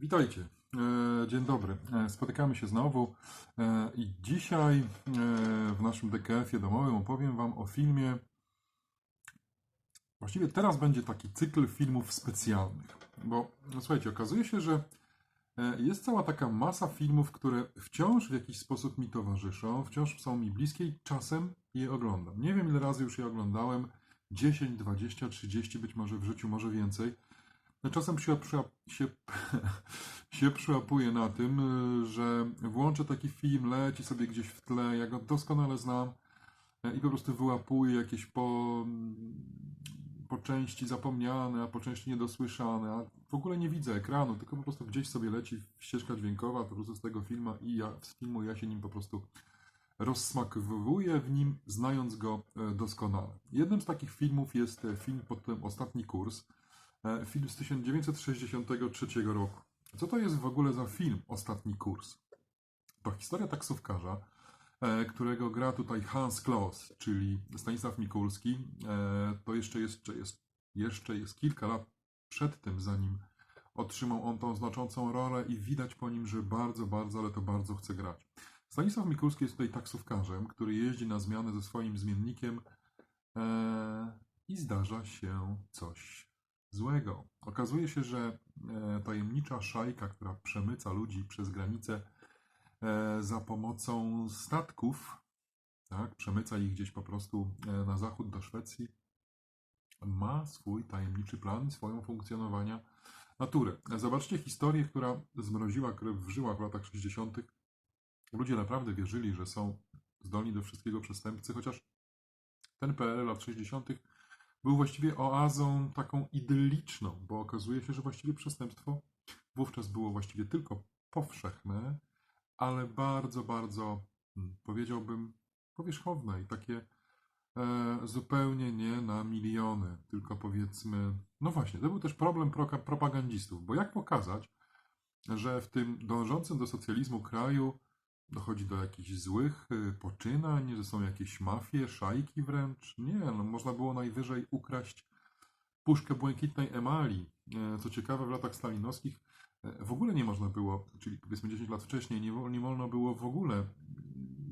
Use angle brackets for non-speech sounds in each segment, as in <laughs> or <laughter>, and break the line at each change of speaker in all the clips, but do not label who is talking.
Witajcie. E, Dzień dobry. E, Spotykamy się znowu e, i dzisiaj w naszym DKF-ie domowym opowiem Wam o filmie. Właściwie teraz będzie taki cykl filmów specjalnych, bo no, słuchajcie, okazuje się, że jest cała taka masa filmów, które wciąż w jakiś sposób mi towarzyszą, wciąż są mi bliskie i czasem je oglądam. Nie wiem ile razy już je oglądałem, 10, 20, 30 być może w życiu, może więcej. No, Czasem się, się, <laughs> się przyłapuję na tym, y, że włączę taki film, leci sobie gdzieś w tle, ja go doskonale znam y, i po prostu wyłapuję jakieś po, po części zapomniane, a po części niedosłyszane, a w ogóle nie widzę ekranu, tylko po prostu gdzieś sobie leci ścieżka dźwiękowa po prostu z tego filmu i ja, z filmu ja się nim po prostu rozsmakowuję w nim, znając go e, doskonale. Jednym z takich filmów jest film pod tytułem Ostatni Kurs, Film z 1963 roku. Co to jest w ogóle za film Ostatni Kurs? To historia taksówkarza, e, którego gra tutaj Hans Kloss, czyli Stanisław Mikulski. E, To jeszcze jest, jeszcze jest, jeszcze jest kilka lat przed tym, zanim otrzymał on tą znaczącą rolę i widać po nim, że bardzo, bardzo, ale to bardzo chce grać. Stanisław Mikulski jest tutaj taksówkarzem, który jeździ na zmianę ze swoim zmiennikiem e, i zdarza się coś złego. Okazuje się, że e, tajemnicza szajka, która przemyca ludzi przez granicę e, za pomocą statków, tak, przemyca ich gdzieś po prostu e, na zachód do Szwecji, ma swój tajemniczy plan, swoją funkcjonowania naturę. Zobaczcie historię, która zmroziła krew w żyłach w latach 60. Ludzie naprawdę wierzyli, że są zdolni do wszystkiego przestępcy, chociaż ten PRL lat 60 był właściwie oazą taką idylliczną, bo okazuje się, że właściwie przestępstwo wówczas było właściwie tylko powszechne, ale bardzo, bardzo, hmm, powiedziałbym, powierzchowne i takie e, zupełnie nie na miliony, tylko powiedzmy, no właśnie, to był też problem proka- propagandistów, bo jak pokazać, że w tym dążącym do socjalizmu kraju dochodzi do jakichś złych y, poczynań, że są jakieś mafie, szajki wręcz. Nie, no można było najwyżej ukraść puszkę błękitnej emali. E, Co ciekawe, w latach stalinowskich e, w ogóle nie można było, czyli powiedzmy 10 lat wcześniej, nie, nie wolno było w ogóle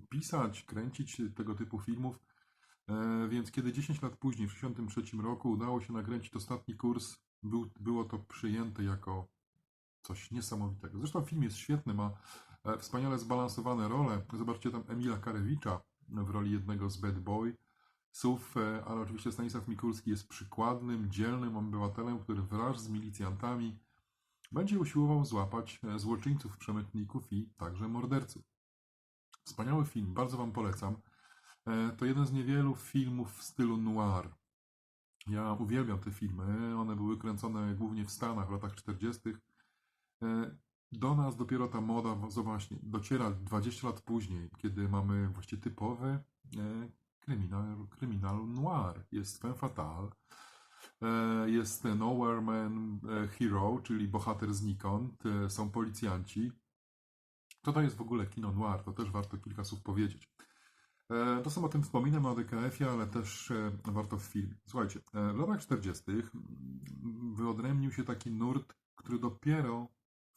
pisać, kręcić tego typu filmów. E, Więc kiedy 10 lat później, w 1963 roku, udało się nakręcić ostatni kurs, był, było to przyjęte jako coś niesamowitego. Zresztą film jest świetny, ma wspaniale zbalansowane role. Zobaczcie tam Emila Karewicza w roli jednego z bad boy. Sów, e, ale oczywiście Stanisław Mikulski jest przykładnym, dzielnym obywatelem, który wraz z milicjantami będzie usiłował złapać e, złoczyńców, przemytników i także morderców. Wspaniały film, bardzo Wam polecam. E, To jeden z niewielu filmów w stylu noir. Ja uwielbiam te filmy. One były kręcone głównie w Stanach w latach 40. Do nas dopiero ta moda, no właśnie, dociera 20 lat później, kiedy mamy właściwie typowy e, kryminal, kryminal noir. Jest femme fatale, e, jest Nowhere Man e, Hero, czyli bohater znikąd, są policjanci. Co to jest w ogóle kino noir? To też warto kilka słów powiedzieć. Sam o tym wspominam o DKF-ie, ale też warto w filmie. Słuchajcie, w latach 40. mm, wyodrębnił się taki nurt, który dopiero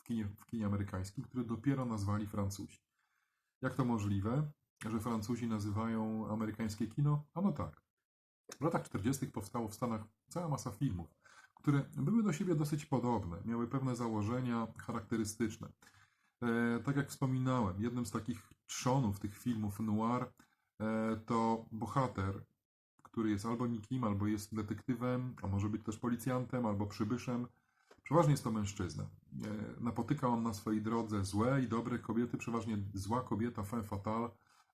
w kinie, w kinie amerykańskim, który dopiero nazwali Francuzi. Jak to możliwe, że Francuzi nazywają amerykańskie kino? Ano tak. W latach 40. powstało w Stanach cała masa filmów, które były do siebie dosyć podobne, miały pewne założenia charakterystyczne. E, tak jak wspominałem, jednym z takich trzonów tych filmów noir e, to bohater, który jest albo nikim, albo jest detektywem, a może być też policjantem, albo przybyszem. Przeważnie jest to mężczyzna. E, Napotyka on na swojej drodze złe i dobre kobiety, przeważnie zła kobieta, femme fatale,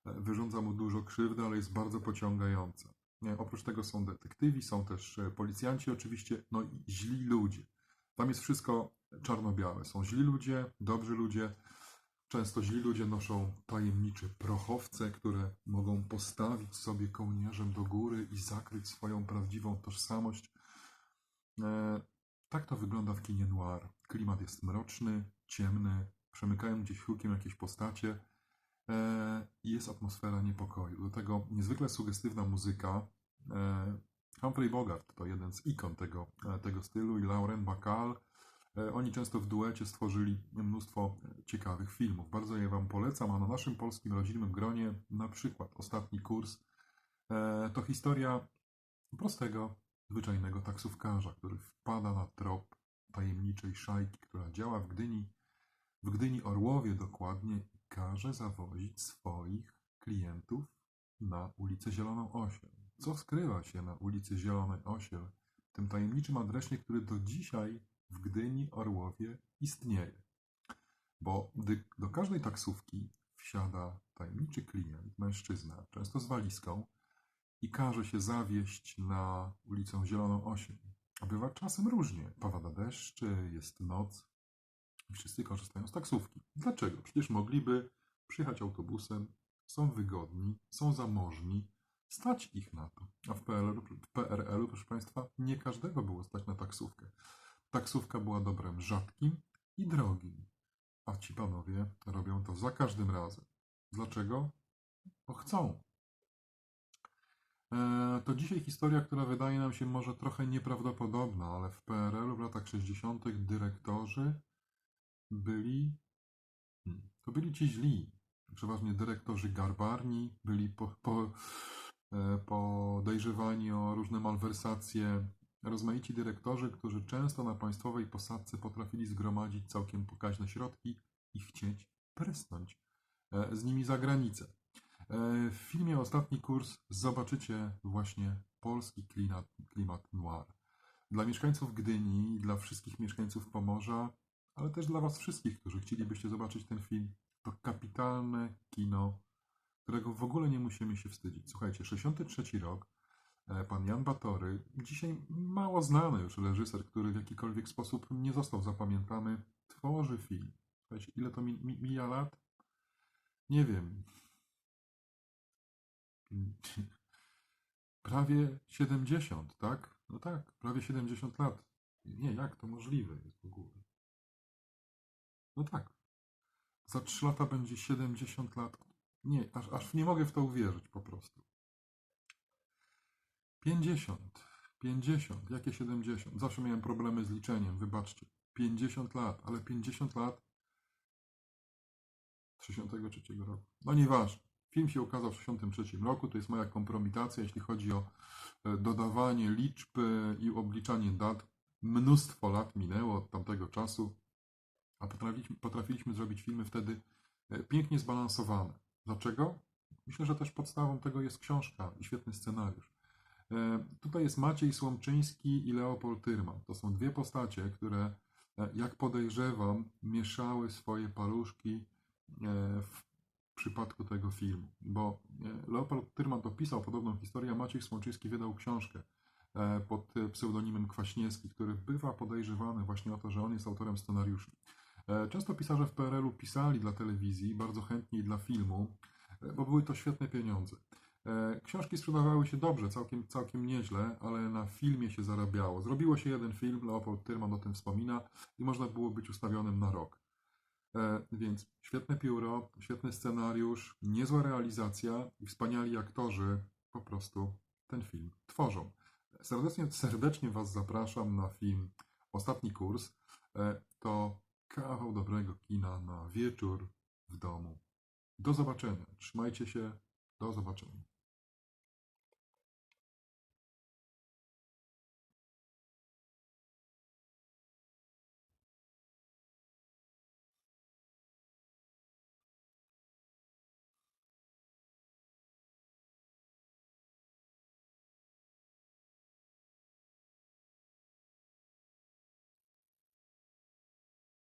e, wyrządza mu dużo krzywdy, ale jest bardzo pociągająca. Oprócz tego są detektywi, są też e, policjanci oczywiście, no i źli ludzie. Tam jest wszystko czarno-białe. Są źli ludzie, dobrzy ludzie. Często źli ludzie noszą tajemnicze prochowce, które mogą postawić sobie kołnierzem do góry i zakryć swoją prawdziwą tożsamość. Tak to wygląda w kinie noir. Klimat jest mroczny, ciemny, przemykają gdzieś hukiem jakieś postacie e, i jest atmosfera niepokoju. Do tego niezwykle sugestywna muzyka. E, Humphrey Bogart to jeden z ikon tego, e, tego stylu i Lauren Bacall Oni często w duecie stworzyli mnóstwo ciekawych filmów. Bardzo je Wam polecam, a na naszym polskim rodzinnym gronie na przykład ostatni kurs to historia prostego, zwyczajnego taksówkarza, który wpada na trop tajemniczej szajki, która działa w Gdyni, w Gdyni Orłowie dokładnie i każe zawozić swoich klientów na ulicę Zieloną Osiel. Co skrywa się na ulicy Zielonej Osiel, tym tajemniczym adresie, który do dzisiaj w Gdyni Orłowie istnieje? Bo gdy do każdej taksówki wsiada tajemniczy klient, mężczyzna, często z walizką, i każe się zawieść na ulicę Zieloną Osiel. A bywa czasem różnie. Popada deszcz, jest noc i wszyscy korzystają z taksówki. Dlaczego? Przecież mogliby przyjechać autobusem, są wygodni, są zamożni, stać ich na to. A w PRL-u, w PRL-u, proszę Państwa, nie każdego było stać na taksówkę. Taksówka była dobrem rzadkim i drogim. A ci panowie robią to za każdym razem. Dlaczego? Bo chcą. E, To dzisiaj historia, która wydaje nam się może trochę nieprawdopodobna, ale w PRL-u w latach 60. dyrektorzy byli. hmm, To byli ci źli. Przeważnie dyrektorzy garbarni, byli po, po, e, podejrzewani o różne malwersacje. Rozmaici dyrektorzy, którzy często na państwowej posadce potrafili zgromadzić całkiem pokaźne środki i chcieć prysnąć e, z nimi za granicę. E, W filmie Ostatni Kurs zobaczycie właśnie polski klimat, klimat noir. Dla mieszkańców Gdyni dla wszystkich mieszkańców Pomorza, ale też dla Was wszystkich, którzy chcielibyście zobaczyć ten film, to kapitalne kino, którego w ogóle nie musimy się wstydzić. Słuchajcie, 63 rok, e, pan Jan Batory, dzisiaj mało znany już reżyser, który w jakikolwiek sposób nie został zapamiętany, tworzy film. Słuchajcie, ile to mi, mi, mija lat? Nie wiem, <laughs> Prawie 70, tak? No tak, prawie 70 lat. Nie, jak to możliwe jest w ogóle? No tak. Za 3 lata będzie 70 lat. Nie, aż, aż nie mogę w to uwierzyć po prostu. 50, 50, jakie 70? Zawsze miałem problemy z liczeniem, wybaczcie. 50 lat, ale 50 lat 63 roku. No nieważne. Film się ukazał w 1963 roku. To jest moja kompromitacja, jeśli chodzi o e, dodawanie liczb i obliczanie dat. Mnóstwo lat minęło od tamtego czasu, a potrafiliśmy, potrafiliśmy zrobić filmy wtedy e, pięknie zbalansowane. Dlaczego? Myślę, że też podstawą tego jest książka i świetny scenariusz. E, Tutaj jest Maciej Słomczyński i Leopold Tyrman. To są dwie postacie, które, jak podejrzewam, mieszały swoje paluszki w przypadku tego filmu. Bo e, Leopold Tyrman dopisał podobną historię, a Maciej Słomczyński wydał książkę e, pod pseudonimem Kwaśniewski, który bywa podejrzewany właśnie o to, że on jest autorem scenariuszy. E, Często pisarze w PRL-u pisali dla telewizji, bardzo chętnie dla filmu, bo były to świetne pieniądze. Książki sprzedawały się dobrze, całkiem, całkiem nieźle, ale na filmie się zarabiało. Zrobiło się jeden film, Leopold Tyrman o tym wspomina i można było być ustawionym na rok. E, Więc świetne pióro, świetny scenariusz, niezła realizacja i wspaniali aktorzy po prostu ten film tworzą. Serdecznie, serdecznie Was zapraszam na film Ostatni Kurs. E, To kawał dobrego kina na wieczór w domu. Do zobaczenia. Trzymajcie się. Do zobaczenia.